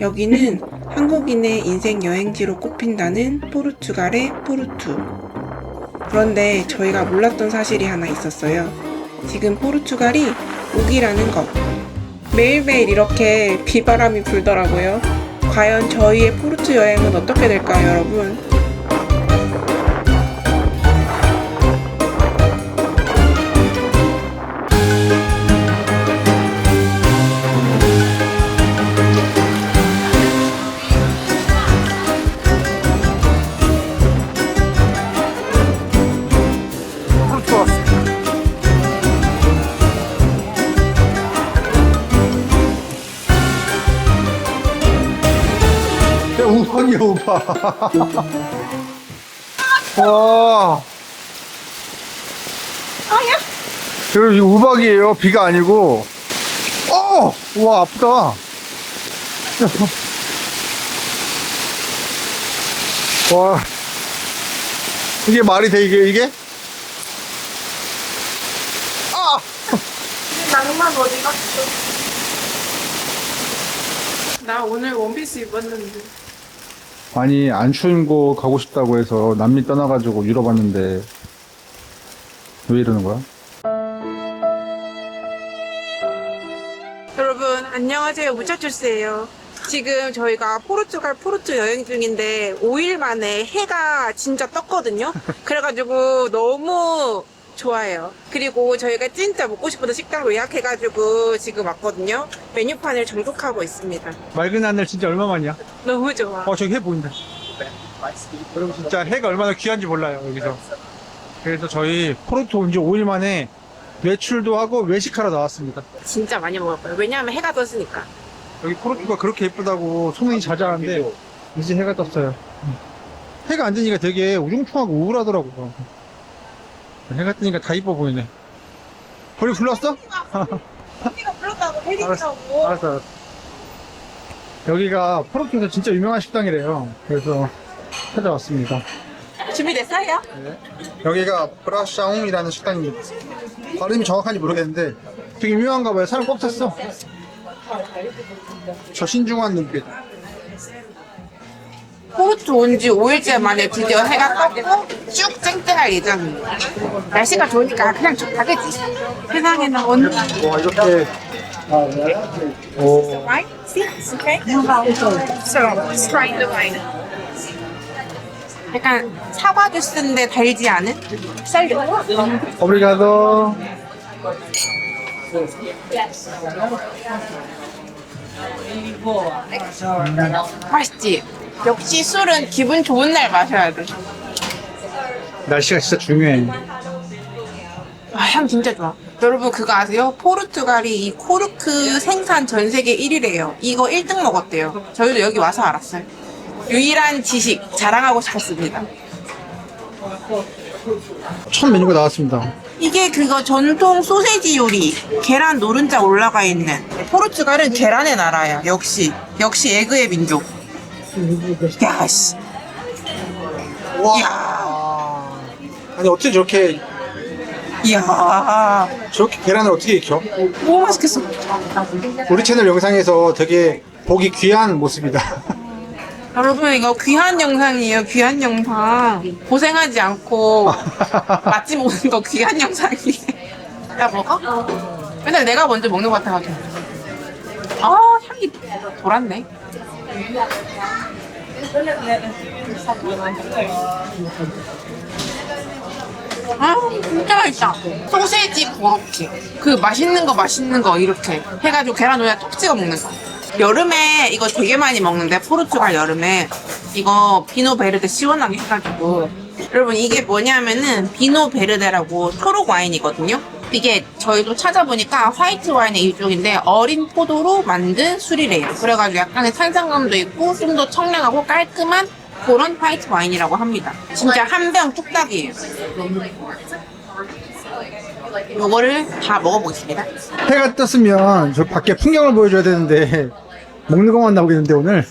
여기는 한국인의 인생 여행지로 꼽힌다는 포르투갈의 포르투. 그런데 저희가 몰랐던 사실이 하나 있었어요. 지금 포르투갈이 우기라는 것. 매일매일 이렇게 비바람이 불더라고요. 과연 저희의 포르투 여행은 어떻게 될까요, 여러분? 와. 여러분, 이거 우박이에요. 비가 아니고. 어! 와, 아프다. 와. 이게 말이 돼, 이게, 이게? 아! 낭만 어디 갔어? 나 오늘 원피스 입었는데. 아니 안 추운 곳 가고 싶다고 해서 남미 떠나가지고 유럽 왔는데 왜 이러는 거야? 여러분 안녕하세요. 무차출스예요. 지금 저희가 포르투갈 포르투 여행 중인데 5일 만에 해가 진짜 떴거든요. 그래가지고 너무 좋아요. 그리고 저희가 진짜 먹고 싶었던 식당을 예약해가지고 지금 왔거든요. 메뉴판을 정독하고 있습니다. 맑은 하늘 진짜 얼마만이야? 너무 좋아. 어 저기 해 보인다. 여러분 진짜 해가 얼마나 귀한지 몰라요 여기서. 그래서 저희 포르투 온 지 5일 만에 외출도 하고 외식하러 나왔습니다. 진짜 많이 먹을 거예요. 왜냐하면 해가 떴으니까. 여기 포르투가 그렇게 예쁘다고 소문이 자자한데 이제 해가 떴어요. 해가 안 뜨니까 되게 우중충하고 우울하더라고요 해가 뜨니까 다 이뻐 보이네 우리 불렀어? 언니가 불렀다고 알았어, 알았어. 여기가 포르투에서 진짜 유명한 식당이래요. 그래서 찾아왔습니다. 준비됐어요? 여기가 브라샤웅이라는 식당입니다. 발음이 정확한지 모르겠는데 되게 유명한가 봐요. 사람 꽉 찼어. 저 신중한 눈빛. 포르투 온지 5일째 만에 드디어 해가 떴고 쭉 쨍쨍할 예정입니다. 날씨가 좋으니까 그냥 좋다 그지? 세상에는 언니 와 이렇게 오 Right? See? Okay? So, let's try the wine. 약간 사과 주스인데 달지 않은? 쌀 오브리가도. 맛있지? 역시 술은 기분 좋은 날 마셔야 돼. 날씨가 진짜 중요해. 아, 향 진짜 좋아. 여러분 그거 아세요? 포르투갈이 이 코르크 생산 전 세계 1위래요. 이거 1등 먹었대요. 저희도 여기 와서 알았어요. 유일한 지식 자랑하고 싶었습니다. 첫 메뉴가 나왔습니다. 이게 그거 전통 소세지 요리 계란 노른자 올라가 있는 포르투갈은 계란의 나라야. 역시 역시 에그의 민족. 야 씨. 와. 아니 어떻게 저렇게 이야. 저렇게 계란을 어떻게 익혀? 너무 맛있겠어. 우리 채널 영상에서 되게 보기 귀한 모습이다. 여러분 이거 귀한 영상이에요. 귀한 영상. 고생하지 않고 맛집 오는 거 귀한 영상이에요. 야 먹어? 맨날 내가 먼저 먹는 것 같아가지고. 아 향이 돌았네. 아 진짜 맛있다. 소세지 고로케. 그 맛있는 거 맛있는 거 이렇게 해가지고 계란 후에 톡 찍어 먹는 거. 여름에 이거 되게 많이 먹는데 포르투갈 여름에 이거 비노 베르데 시원하게 해가지고 여러분 이게 뭐냐면은 비노 베르데라고 초록 와인이거든요. 이게 저희도 찾아보니까 화이트 와인의 일종인데 어린 포도로 만든 술이래요. 그래가지고 약간의 탄산감도 있고 좀 더 청량하고 깔끔한 그런 화이트 와인이라고 합니다. 진짜 한 병 뚝딱이에요. 요거를 다 먹어보겠습니다. 해가 떴으면 저 밖에 풍경을 보여줘야 되는데 먹는 것만 나오겠는데 오늘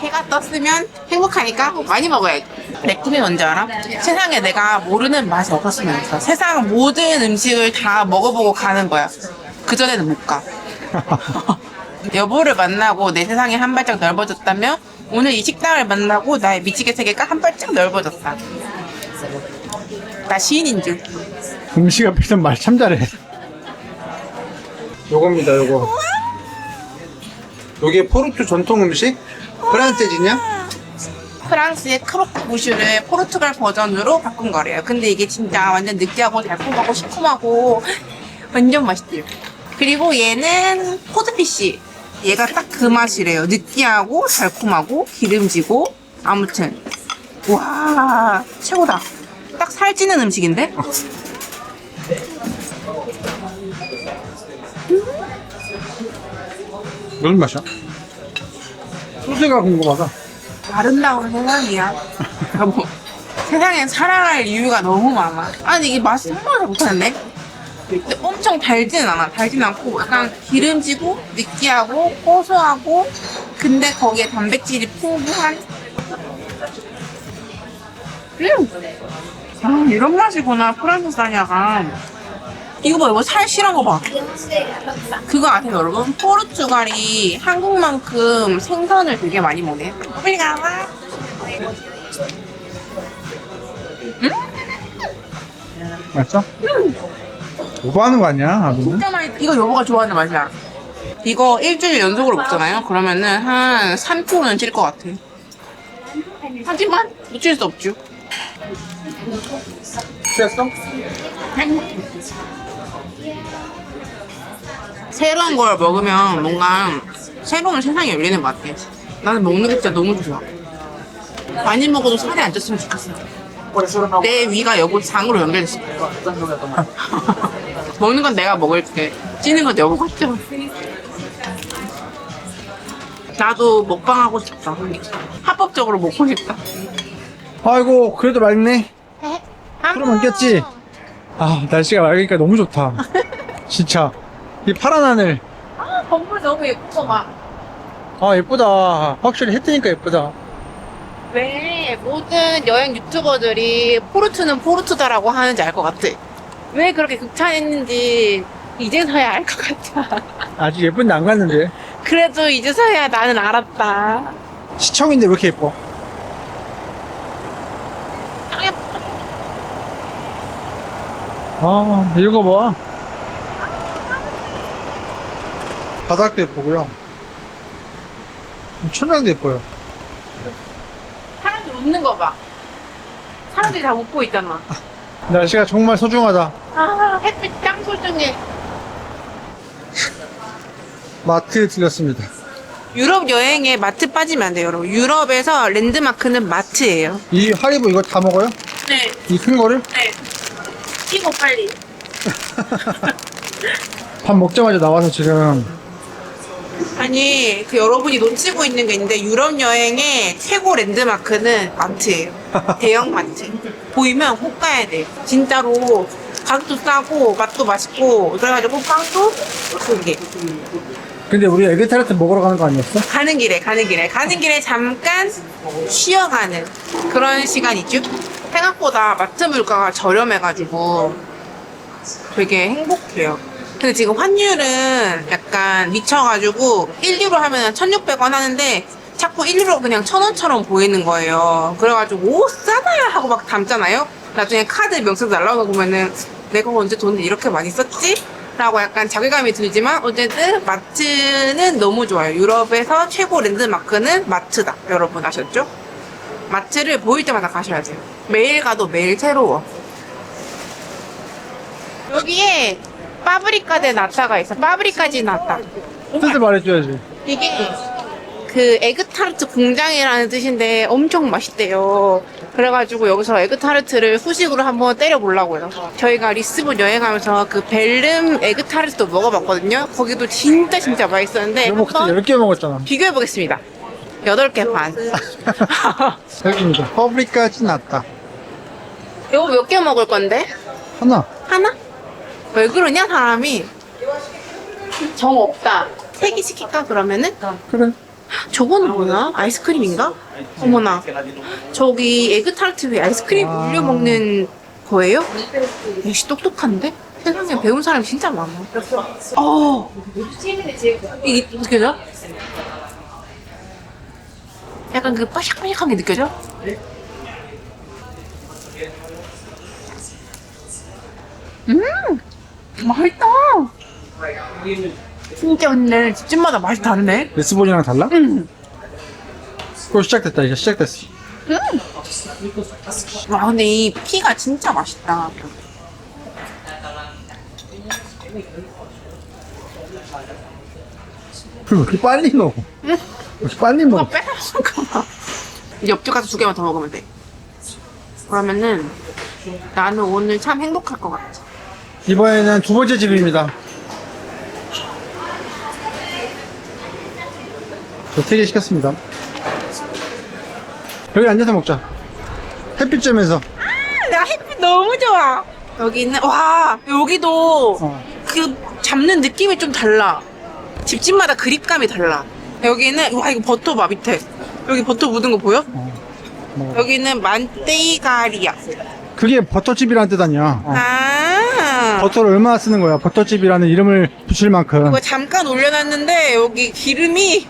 해가 떴으면 행복하니까 많이 먹어야지. 내 꿈이 뭔지 알아? 세상에 내가 모르는 맛이 없었으면 좋겠어. 세상 모든 음식을 다 먹어보고 가는 거야. 그전에는 못 가. 여보를 만나고 내 세상이 한 발짝 넓어졌다면 오늘 이 식당을 만나고 나의 미치게 세계가 한 발짝 넓어졌다. 나 시인인 줄. 음식 앞에서 말 참 잘해. 요겁니다, 요거. 요게 포르투 전통 음식? 프란세지냐? 프랑스의 크로크 부슈를 포르투갈 버전으로 바꾼 거래요. 근데 이게 진짜 완전 느끼하고 달콤하고 시큼하고 완전 맛있대요. 그리고 얘는 포드피쉬. 얘가 딱 그 맛이래요. 느끼하고 달콤하고 기름지고 아무튼 와 최고다. 딱 살찌는 음식인데? 무슨 맛이야? 소스가 궁금하다. 아름다운 세상이야. 여보, 세상엔 사랑할 이유가 너무 많아. 아니, 이게 맛이 상상을 못하는데? 근데 엄청 달지는 않아. 달지는 않고, 약간 기름지고, 느끼하고, 고소하고, 근데 거기에 단백질이 풍부한. 음! 아, 이런 맛이구나, 프랑스 사냐가. 이거 봐, 이거 살 실한 거 봐. 그거 아세요, 여러분? 포르투갈이 한국만큼 생선을 되게 많이 먹네. 우리가 맛있어? 오버하는 거 아니야, 아버는? 진짜 많이. 이거 여보가 좋아하는 맛이야. 이거 일주일 연속으로 먹잖아요. 그러면은 한 3kg는 찔 것 같아. 하지만 놓칠 수 없죠. 취했어? 새로운 걸 먹으면 뭔가 새로운 세상이 열리는 것 같아. 나는 먹는 게 진짜 너무 좋아. 많이 먹어도 살이 안 쪘으면 좋겠어. 내 위가 여보 장으로 연결됐어. 먹는 건 내가 먹을게. 찌는 건 여보가 쪄. 나도 먹방하고 싶다. 합법적으로 먹고 싶다. 아이고, 그래도 맑네. 안 꼈지? 아, 날씨가 맑으니까 너무 좋다. 진짜. 이 파란 하늘. 아, 건물 너무 예뻐 봐. 아, 예쁘다. 확실히 해 뜨니까 예쁘다. 왜 모든 여행 유튜버들이 포르투는 포르투다라고 하는지 알 것 같아. 왜 그렇게 극찬했는지 이제서야 알 것 같아. 아직 예쁜데 안 갔는데. 그래도 이제서야 나는 알았다. 시청인데 왜 이렇게 예뻐? 아, 이거 봐. 바닥도 예쁘고요. 천장도 예뻐요. 사람들 웃는 거 봐. 사람들이 다 웃고 있잖아. 날씨가 정말 소중하다. 아, 햇빛 짱 소중해. 마트에 들렸습니다. 유럽 여행에 마트 빠지면 안 돼요, 여러분. 유럽에서 랜드마크는 마트예요. 이 하리보 이거 다 먹어요? 네, 이 큰 거를? 네. 이거 빨리. 밥 먹자마자 나와서 지금 아니 그 여러분이 놓치고 있는 게 있는데 유럽 여행의 최고 랜드마크는 마트예요. 대형 마트. 보이면 꼭 가야 돼. 진짜로 가격도 싸고 맛도 맛있고 그래가지고 빵도 그게 근데 우리 에그타르트 먹으러 가는 거 아니었어? 가는 길에 가는 길에 가는 길에 잠깐 쉬어가는 그런 시간이죠. 생각보다 마트 물가가 저렴해가지고 되게 행복해요. 근데 지금 환율은 약간 미쳐가지고 1유로 하면 1,600원 하는데 자꾸 1유로 그냥 1,000원처럼 보이는 거예요. 그래가지고 오 싸다 하고 막 담잖아요. 나중에 카드 명세서 날라오고 보면은 내가 언제 돈을 이렇게 많이 썼지? 라고 약간 자괴감이 들지만 어쨌든 마트는 너무 좋아요. 유럽에서 최고 랜드마크는 마트다. 여러분 아셨죠? 마트를 보일 때마다 가셔야 돼요. 매일 가도 매일 새로워. 여기에 파브리카 데 나타가 있어. 파브리카 지 나타. 뜻을 말해줘야지. 이게 그 에그타르트 공장이라는 뜻인데 엄청 맛있대요. 그래가지고 여기서 에그타르트를 후식으로 한번 때려보려고요. 저희가 리스본 여행하면서 그 벨름 에그타르트도 먹어봤거든요. 거기도 진짜 진짜 맛있었는데 여보 그때 한번 10개 먹었잖아. 비교해보겠습니다. 8개 반. 여기입니다. 퍼블리까지 났다. 이거 몇 개 먹을 건데? 하나. 하나? 왜 그러냐 사람이? 정 없다. 세 개 시킬까 그러면은? 그래. 저거는 뭐야? 아이스크림인가? 어머나. 저기 에그타르트 위에 아이스크림 올려 먹는 거예요? 역시 똑똑한데? 세상에 배운 사람이 진짜 많아. 어. 이게 느껴져? 약간 그 빠삭빠삭한 게 느껴져? 음! 맛있다! 진짜 근데 집집마다 맛이 다르네? 레스본이랑 달라? 음. 또 시작됐다 이제 시작됐어 와 근데 이 피가 진짜 맛있다. 왜 이렇게 빨리 먹어? 왜 이렇게 빨리 먹어? 이제 옆집 가서 두 개만 더 먹으면 돼. 그러면은 나는 오늘 참 행복할 것 같아. 이번에는 두 번째 집입니다 저세개 시켰습니다 여기 앉아서 먹자 햇빛 쬐면서 내가 햇빛 너무 좋아. 여기는 와 여기도 어. 그 잡는 느낌이 좀 달라. 집집마다 그립감이 달라. 여기는 와 이거 버터 봐 밑에 여기 버터 묻은 거 보여? 어. 여기는 만테이가리아. 그게 버터집이라는 뜻 아니야 어. 아 버터를 얼마나 쓰는 거야 버터집이라는 이름을 붙일 만큼 이거 잠깐 올려놨는데 여기 기름이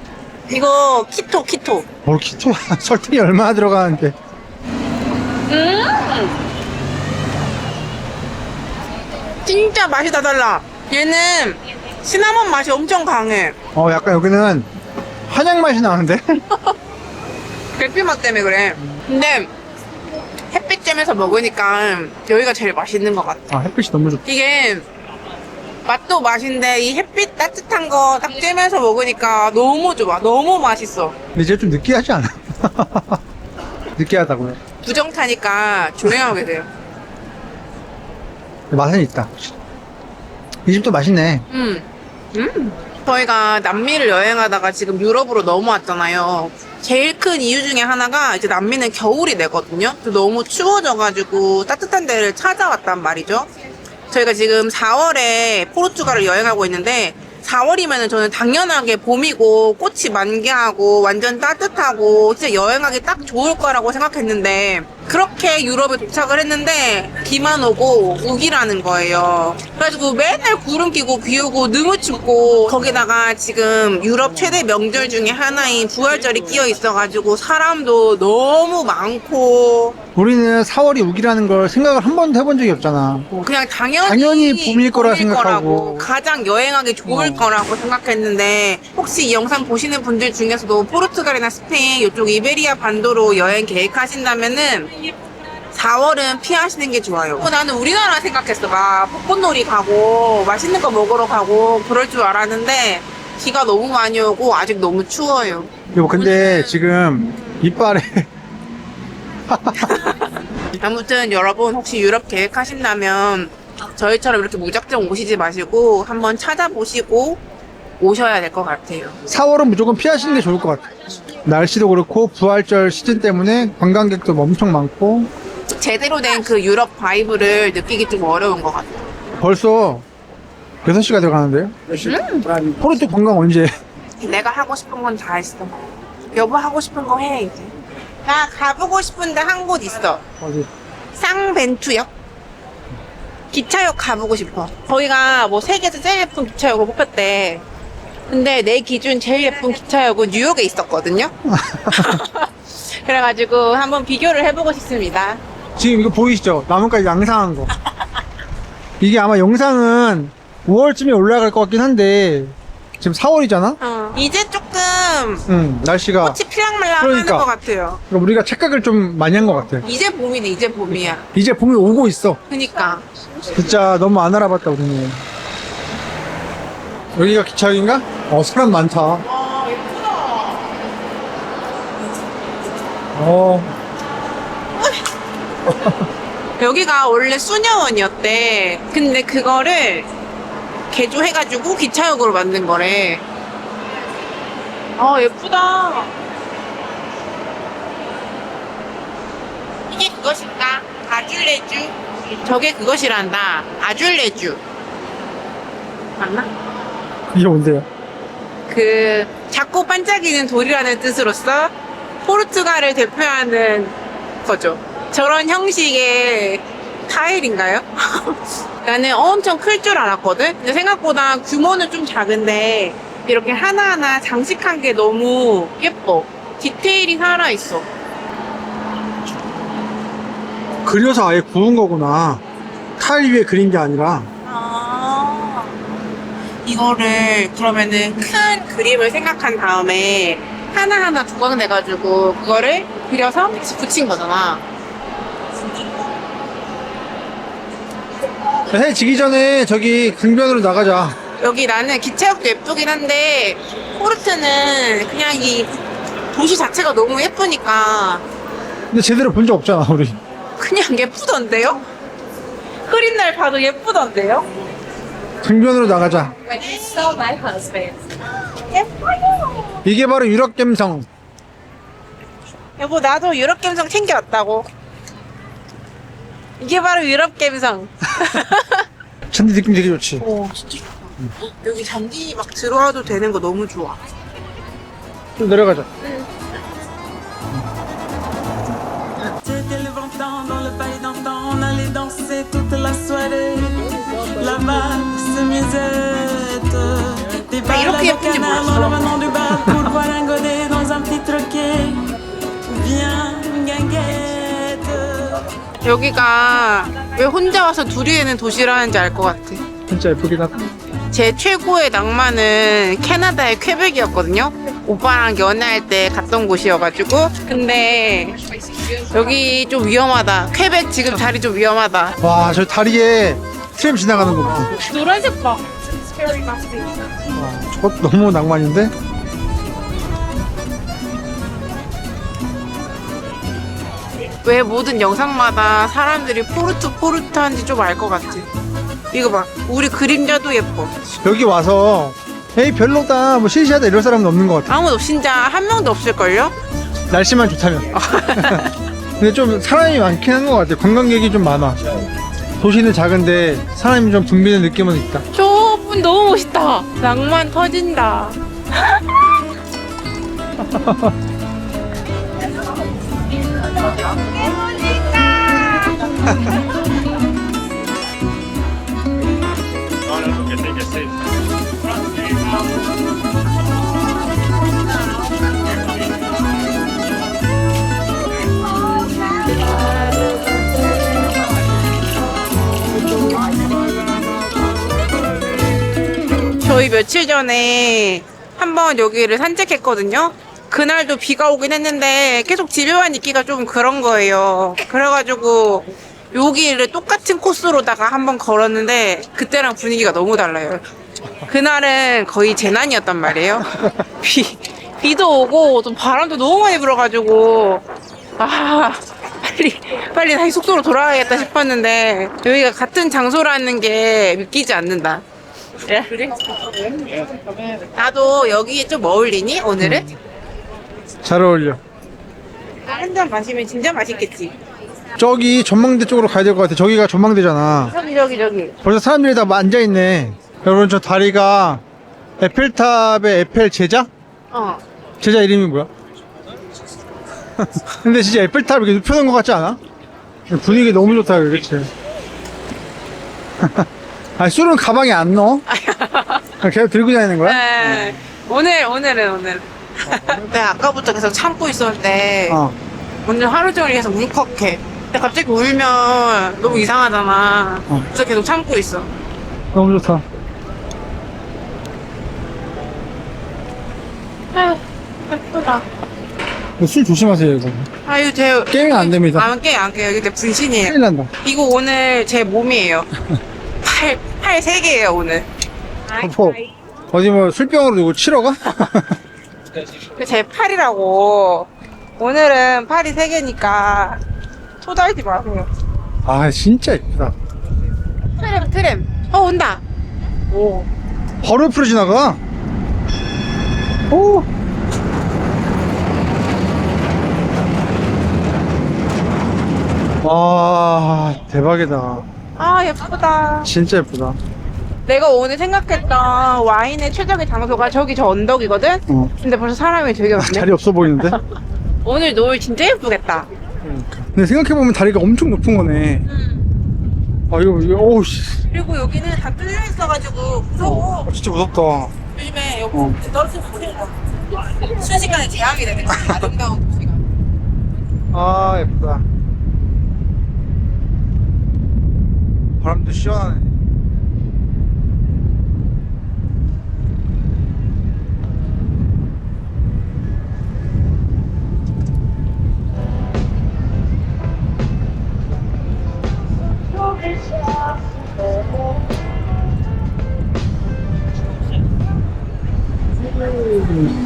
이거 키토 키토. 뭘 키토야 설탕이 얼마나 들어가는데 음 진짜 맛이 다 달라. 얘는 시나몬 맛이 엄청 강해. 어 약간 여기는 한약 맛이 나는데 계피 맛 때문에 그래. 근데 햇빛 쬐면서 먹으니까 여기가 제일 맛있는 것 같아. 아 햇빛이 너무 좋다 이게 맛도 맛인데 이 햇빛 따뜻한 거 딱 쬐면서 먹으니까 너무 좋아. 너무 맛있어. 근데 이제 좀 느끼하지 않아? 느끼하다고요 부정 타니까 조용하게 돼요. 맛은 있다 이 집도 맛있네 음. 음. 저희가 남미를 여행하다가 지금 유럽으로 넘어왔잖아요. 제일 큰 이유 중에 하나가 이제 남미는 겨울이 되거든요. 또 너무 추워져가지고 따뜻한 데를 찾아왔단 말이죠. 저희가 지금 4월에 포르투갈을 여행하고 있는데 4월이면은 저는 당연하게 봄이고 꽃이 만개하고 완전 따뜻하고 진짜 여행하기 딱 좋을 거라고 생각했는데 그렇게 유럽에 도착을 했는데 비만 오고 우기라는 거예요. 그래가지고 맨날 구름 끼고 비 오고 너무 춥고 거기다가 지금 유럽 최대 명절 중에 하나인 부활절이 끼어 있어가지고 사람도 너무 많고 우리는 4월이 우기라는 걸 생각을 한 번도 해본 적이 없잖아 그냥 당연히, 당연히 봄일 거라 생각하고. 가장 여행하기 좋을 어. 거라고 생각했는데 혹시 이 영상 보시는 분들 중에서도 포르투갈이나 스페인 이쪽 이베리아 반도로 여행 계획하신다면은 4월은 피하시는 게 좋아요. 어, 나는 우리나라 생각했어. 막 벚꽃놀이 가고 맛있는 거 먹으러 가고 그럴 줄 알았는데 비가 너무 많이 오고 아직 너무 추워요. 여보 근데 지금 이빨에 아무튼 여러분 혹시 유럽 계획하신다면 저희처럼 이렇게 무작정 오시지 마시고 한번 찾아보시고 오셔야 될 것 같아요. 4월은 무조건 피하시는 게 좋을 것 같아 날씨도 그렇고 부활절 시즌 때문에 관광객도 엄청 많고 제대로 된 그 유럽 바이브를 느끼기 좀 어려운 것 같아요. 벌써 6시가 돼가는데요? 포르투 관광 언제 해? 내가 하고 싶은 건 다 했어. 여보 하고 싶은 거 해 이제. 나 가보고 싶은데 한 곳 있어. 어디? 쌍벤투역. 기차역 가보고 싶어. 거기가 뭐 세계에서 제일 예쁜 기차역으로 뽑혔대. 근데 내 기준 제일 예쁜 기차역은 뉴욕에 있었거든요. 그래가지고 한번 비교를 해보고 싶습니다. 지금 이거 보이시죠? 나뭇가지 양상한 거. 이게 아마 영상은 5월쯤에 올라갈 것 같긴 한데 지금 4월이잖아? 어, 이제 조금 응, 날씨가 꽃이 피랑말랑 그러니까. 하는 것 같아요. 그러니까 우리가 착각을 좀 많이 한 것 같아. 이제 봄이네, 이제 봄이야. 이제 봄이 오고 있어. 그니까. 진짜 너무 안 알아봤다 우리는. 여기가 기차역인가? 어 사람 많다. 와, 예쁘다. 어 여기가 원래 수녀원이었대. 근데 그거를 개조해가지고 기차역으로 만든 거래. 아, 예쁘다. 이게 그것인가? 아줄레주? 저게 그것이란다. 아줄레주. 맞나? 이게 뭔데요? 그, 작고 반짝이는 돌이라는 뜻으로서 포르투갈을 대표하는 거죠. 저런 형식의 타일인가요? 나는 엄청 클 줄 알았거든? 근데 생각보다 규모는 좀 작은데 이렇게 하나하나 장식한 게 너무 예뻐. 디테일이 살아있어. 그려서 아예 구운 거구나. 타일 위에 그린 게 아니라. 아. 이거를 그러면은 큰 그림을 생각한 다음에 하나하나 조각내가지고 그거를 그려서 다시 붙인 거잖아. 해 지기 전에 저기 강변으로 나가자. 여기 나는 기차역도 예쁘긴 한데 포르트는 그냥 이 도시 자체가 너무 예쁘니까 근데 제대로 본 적 없잖아, 우리. 그냥 예쁘던데요? 흐린 날 봐도 예쁘던데요? 강변으로 나가자. My husband. 예뻐요. 이게 바로 유럽 감성. 여보 나도 유럽 감성 챙겨왔다고. 이게 바로 유럽 감성. 잔디 느낌 되게 좋지. 오 진짜 좋다. 여기 잔디 막 들어와도 되는 거 너무 좋아. 좀 내려가자. C'était le bon temps dans le palais d'antan, on allait danser toute la soirée. Ah, troquet. Bien guinguette. 여기가 왜 혼자 와서 둘이 있는 도시라는지 알 것 같아. 진짜 예쁘긴 하다. 제 최고의 낭만은 캐나다의 퀘벡이었거든요. 오빠랑 연애할 때 갔던 곳이어가지고. 근데 여기 좀 위험하다. 퀘벡 지금 자리 좀 위험하다. 와, 저 다리에 트램 지나가는 거 봐. 노란색 봐. 와, 저것도 너무 낭만인데? 왜 모든 영상마다 사람들이 포르투 포르투 한지 좀 알 것 같아. 이거 봐. 우리 그림자도 예뻐. 여기 와서 에이 별로다 뭐 시시하다 이럴 사람은 없는 것 같아 아무도 진짜 한 명도 없을걸요? 날씨만 좋다면 근데 좀 사람이 많긴 한 것 같아 관광객이 좀 많아 도시는 작은데 사람이 좀 붐비는 느낌은 있다 저분 너무 멋있다. 낭만 터진다. 며칠 전에 한번 여기를 산책했거든요. 그날도 비가 오긴 했는데 계속 집에만 있기가 좀 그런 거예요. 그래가지고 여기를 똑같은 코스로다가 한번 걸었는데 그때랑 분위기가 너무 달라요. 그날은 거의 재난이었단 말이에요. 비, 비도 오고 좀 바람도 너무 많이 불어가지고 아 빨리 빨리 다시 숙소로 돌아가야겠다 싶었는데 여기가 같은 장소라는 게 믿기지 않는다. 예? 나도 여기에 좀 어울리니 오늘은? 잘 어울려 한 잔 마시면 진짜 맛있겠지. 저기 전망대 쪽으로 가야 될 것 같아 저기가 전망대잖아 저기 저기 저기. 벌써 사람들이 다 앉아 있네 여러분 저 다리가 에펠탑의 에펠 제자? 어. 제자 이름이 뭐야? 근데 진짜 에펠탑 이렇게 눕혀놓은 것 같지 않아? 분위기 너무 좋다 그치? 아 술은 가방에 안 넣어? 그냥 계속 들고 다니는 거야? 네. 오늘 오늘은 오늘. 내가 아까부터 계속 참고 있었는데 어. 오늘 하루 종일 계속 울컥해. 근데 갑자기 울면 너무 이상하잖아. 어. 그래서 계속 참고 있어. 너무 좋다. 예쁘다. 술 조심하세요, 이거. 아유, 제 게임이 안 됩니다. 안 깨, 안 깨요. 여기 내 분신이에요. 큰일 난다. 이거 오늘 제 몸이에요. 팔, 팔세 개예요, 오늘. 뭐, 어디 뭐 술병으로 누구 치러 가? 그제 팔이라고. 오늘은 팔이 세 개니까 토달지 마세요. 아, 진짜 예쁘다. 트램, 트램. 어, 온다. 오. 바로 옆으로 지나가. 오. 와, 대박이다. 아, 예쁘다. 진짜 예쁘다. 내가 오늘 생각했던 와인의 최적의 장소가 저기 저 언덕이거든? 어. 근데 벌써 사람이 되게 아, 많네. 자리 없어 보이는데? 오늘 노을 진짜 예쁘겠다. 근데 생각해보면 다리가 엄청 높은 거네. 아 이거 이거 오우 씨 그리고 여기는 다 뚫려 있어가지고 무서워. 아, 진짜 무섭다 요즘에 여기 어. 떨어지면 큰일 나. 순식간에 재앙이 되는 거야. 아름다운 도시가. 아 예쁘다 바람도 시원하네.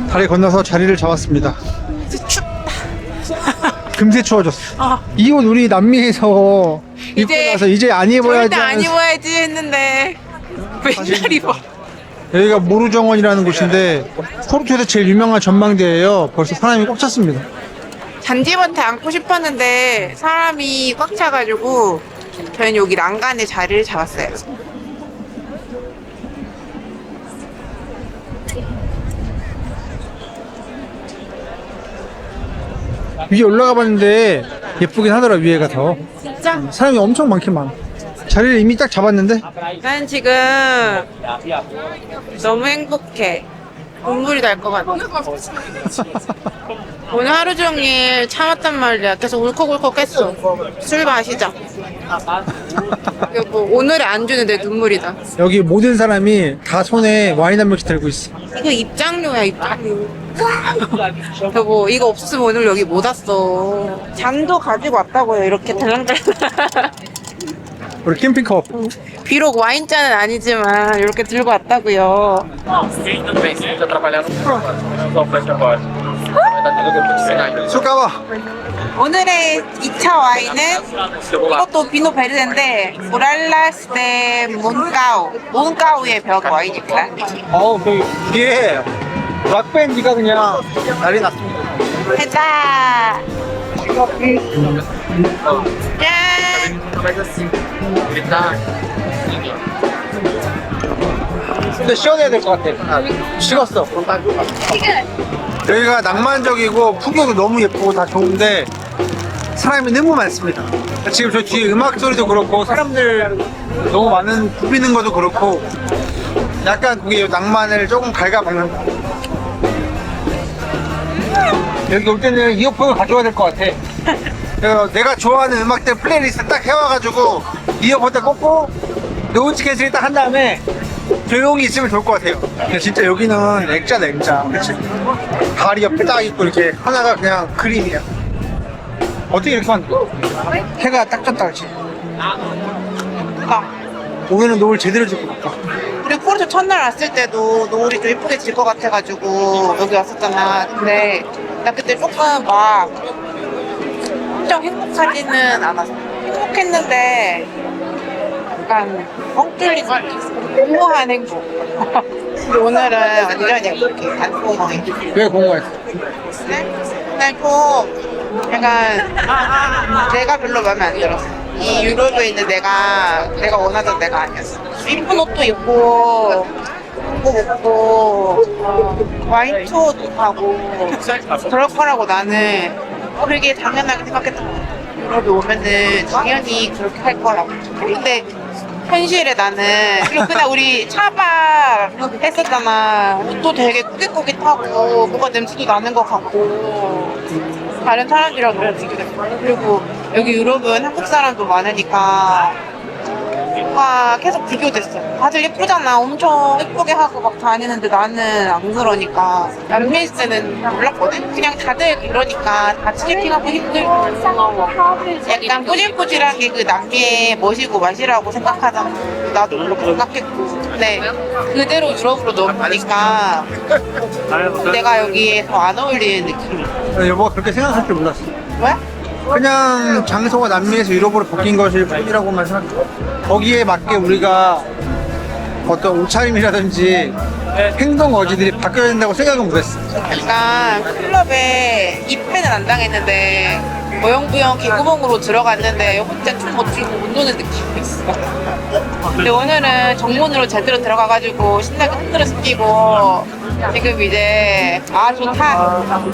다리 건너서 자리를 잡았습니다. 금세 추워졌어. 아. 이옷 우리 남미에서 입고 이제 나서 이제 안 입어야지 절대 안 입어야지 했는데 맨날 입어. 여기가 모루정원이라는 곳인데 포르투에서 제일 유명한 전망대예요 벌써 사람이 꽉 찼습니다 잔디밭에 앉고 싶었는데 사람이 꽉 차가지고 저희는 여기 난간에 자리를 잡았어요. 위에 올라가 봤는데 예쁘긴 하더라 위에가 더 진짜? 사람이 엄청 많긴 많아 자리를 이미 딱 잡았는데 난 지금 너무 행복해. 눈물이 날 것 같아. 오늘 하루 종일 참았단 말이야. 계속 울컥울컥 했어. 술 마시자. 여보, 오늘의 안주는 내 눈물이다. 여기 모든 사람이 다 손에 와인 한 병씩 들고 있어 이거 입장료야, 입장료. 여보, 이거 없으면 오늘 여기 못 왔어. 잔도 가지고 왔다고요, 이렇게 달랑달랑. 우리 캠핑컵 비록 와인잔은 아니지만, 이렇게 들고 왔다고요. 술 까봐. 오늘의 2차 와인은 이것도 비노 베르데인데 모랄라스 데 몬까우 몬까우의 벽 와인입니다. 어우 그 뒤에 락밴드가 그냥 난리 났습니다. 해자! 짠 근데 시원해야 될 것 같아. 식었어 여기가 낭만적이고 풍경도 너무 예쁘고 다 좋은데 사람이 너무 많습니다. 지금 저 뒤에 음악 소리도 그렇고 사람들 너무 많은 부비는 것도 그렇고 약간 그게 낭만을 조금 갉아먹는다 여기 올 때는 이어폰을 가져와야 될 것 같아. 내가 좋아하는 음악들 플레이리스트 딱 해와가지고 이어폰 딱 꽂고 노이즈 캔슬이 딱 한 다음에 조용히 있으면 좋을 것 같아요. 근데 진짜 여기는 액자. 그치? 다리 옆에 딱 있고 이렇게 하나가 그냥 그림이야. 어떻게 이렇게 만들어? 해가 딱 졌다 그치? 아, 오늘은 노을 제대로 짓고 갈까? 우리 포르투 첫날 왔을 때도 노을이 좀 예쁘게 질 것 같아가지고 여기 왔었잖아 근데 나 그때 조금 막 엄청 행복하지는 않았어 행복했는데 약간 뻥 뚫린 공허한 행복 근데 오늘은 완전히 이렇게 단풍이 왜 공부했어? 날좀 약간 내가 별로 마음에 안 들었어. 이 유럽에 있는 내가 내가 원하던 내가 아니었어. 이쁜 옷도 입고 거 먹고 와인 투어도 가고 그럴 거라고 나는 그게 당연하게 생각했던 거 같아. 유럽에 오면은 당연히 그렇게 할 거라고. 근데 현실에 나는 그리고 그날 우리 차박 했었잖아. 옷도 되게 꾸깃꾸깃하고 뭐가 냄새도 나는 것 같고 다른 사람들이랑 너무 비교됐어. 그리고 여기 유럽은 한국 사람도 많으니까 뭔가 계속 비교됐어. 다들 예쁘잖아. 엄청 예쁘게 하고 막 다니는데 나는 안 그러니까. 있을 때는 몰랐거든? 그냥 다들 그러니까 다 트래킹하고 힘들고. 약간 꾸질꾸질하게 그 남미의 멋이고 맛이라고 생각하잖아. 나도 그렇게 생각했고. 근데 그대로 유럽으로 넘으니까 내가 여기에 더 안 어울리는 느낌이야. 여보가 그렇게 생각할 줄 몰랐어. 왜? 그냥 장소가 남미에서 유럽으로 바뀐 것일 뿐이라고만 생각해. 거기에 맞게 우리가 어떤 옷차림이라든지 행동 어지들이 바뀌어야 된다고 생각은 못했어. 약간 클럽에 입회는 안 당했는데 어영부영 개구멍으로 들어갔는데 혼자 춤못 추고 못 노는 느낌이 있어. 근데 오늘은 정문으로 제대로 들어가가지고 신나게 흔들어 뛰고 지금 이제 아 좋다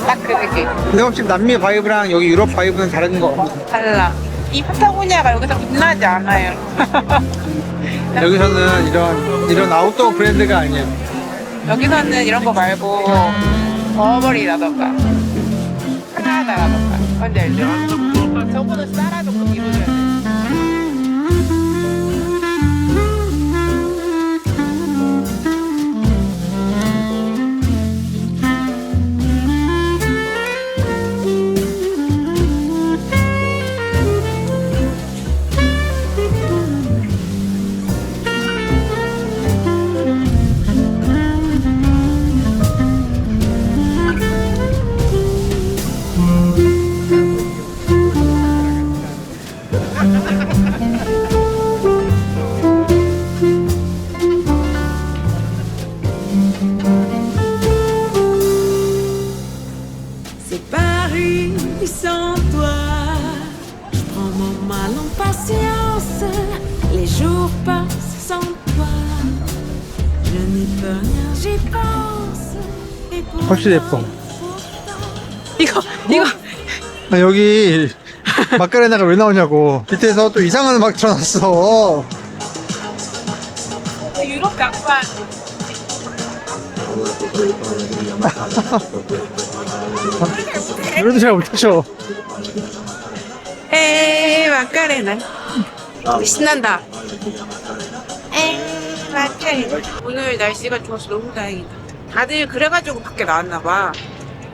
딱 그 느낌 근데 혹시 남미 바이브랑 여기 유럽 바이브는 다른 거 같아? 달라 이 파타고니아가 여기서 빛나지 않아요. 여기서는 이런 이런 아웃도어 브랜드가 아니야. 여기서는 이런 거 말고 버버리라던가 프라다라던가 뭔지 알죠? 저거는 싸라도 꼭 입어 훨씬 예뻐. 이거 이거 아, 여기 마카레나가 왜 나오냐고. 밑에서 또 이상한 음악 틀어놨어. 유럽 약간 노래도 잘 못하셔. 에이 마카레나 신난다. 에이 마카레나 오늘 날씨가 좋아서 너무 다행이다. 다들 그래가지고 밖에 나왔나 봐.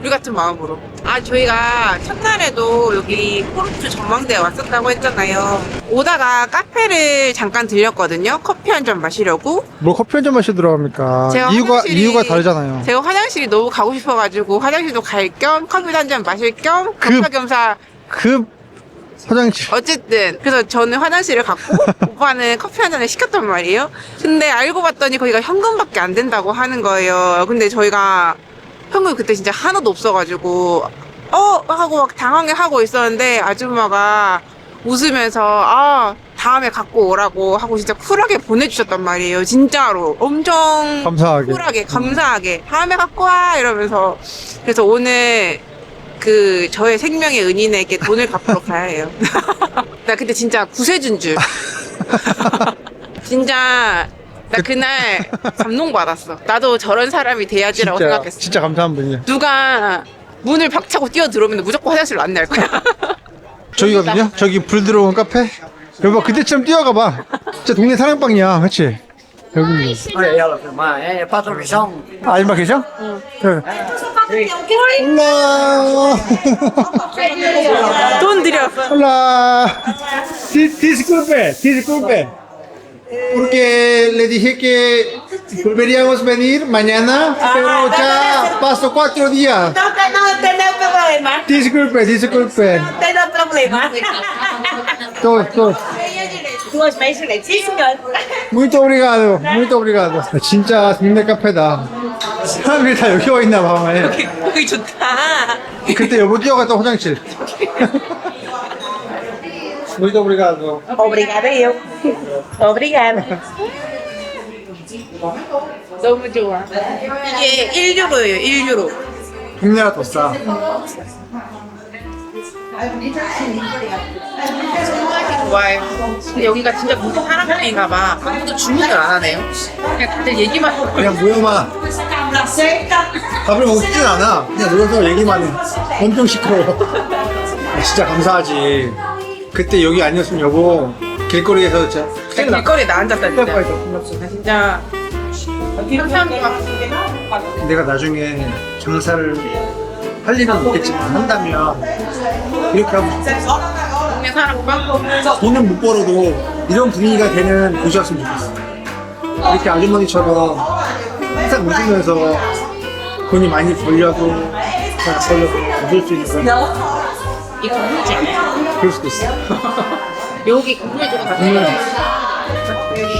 우리 같은 마음으로. 아 저희가 첫날에도 여기 포르투 전망대에 왔었다고 했잖아요. 오다가 카페를 잠깐 들렸거든요. 커피 한 잔 마시려고. 뭐 커피 한 잔 마시러 들어갑니까? 제가 이유가 화장실이- 이유가 다르잖아요. 제가 화장실이 너무 가고 싶어가지고 화장실도 갈 겸 커피 한 잔 마실 겸 그- 겸사겸사 그 화장실 어쨌든 그래서 저는 화장실을 갔고 오빠는 커피 한 잔을 시켰단 말이에요. 근데 알고 봤더니 거기가 현금밖에 안 된다고 하는 거예요. 근데 저희가 현금이 그때 진짜 하나도 없어가지고 어 하고 막 당황해 하고 있었는데 아줌마가 웃으면서 아 다음에 갖고 오라고 하고 진짜 쿨하게 보내주셨단 말이에요. 진짜로 엄청 감사하게. 쿨하게 감사하게 다음에 갖고 와 이러면서 그래서 오늘 그 저의 생명의 은인에게 돈을 갚으러 가야 해요. 나 그때 진짜 구세준 줄. 진짜 나 그날 감동 받았어. 나도 저런 사람이 돼야지라고 진짜 생각했어. 진짜 감사한 분이야. 누가 문을 박차고 뛰어 들어오면 무조건 화장실로 안내할 거야. 저기거든요. 저기 불 들어온 카페. 여보 그때쯤 뛰어가봐. 진짜 동네 사랑방이야, 그렇지? Oye, ya lo firmaba, ¿eh? Pato Quijón. ¿Ah, es Quijón? Eh. ¡Hola! ¡Tundra! ¡Hola! Disculpe, disculpe. Porque le dije que volveríamos a venir mañana, ah, pero ya pasó cuatro días. No, no tenemos problema. Disculpe, disculpe. No tengo problema. Todos, todos. Duas vezes, sim, senhor. Muito obrigado, muito obrigado. 아, 진짜 동네 카페다. 사람들이 다 여기 와 있나 봐. 만에. 여기 좋다. 그때 여보 뛰어갔다 화장실. muito obrigado. Obrigada, eu. Obrigada. 너무 좋아. 이게 1유로예요, 1유로. 동네가 더 싸. 좋아요. 근데 여기가 진짜 무슨 사람들인가 봐. 아무도 주문을 안 하네요. 그냥 다들 얘기만 하고. 그냥 모여만 밥을 먹지는 않아. 그냥 모여서 얘기만 해. 엄청 시끄러워. 아, 진짜 감사하지. 그때 여기 아니었으면 여보 길거리에서 진짜 큰일 나. 길거리에 나 앉았다 진짜. 뻔했어. 나 진짜 상상도 막 내가 나중에 장사를 할 일은 없겠지만 한다면 이렇게 하고 싶어. 동네 사람 빵 돈은 못 벌어도 이런 분위기가 되는 곳이었으면 좋겠어. 이렇게 아주머니처럼 항상 웃으면서 돈이 많이 벌려도 잘 벌려도 얻을 수 있는 거이 건물주. 그럴 수도 있어. 여기 건물주가 다 음. 여기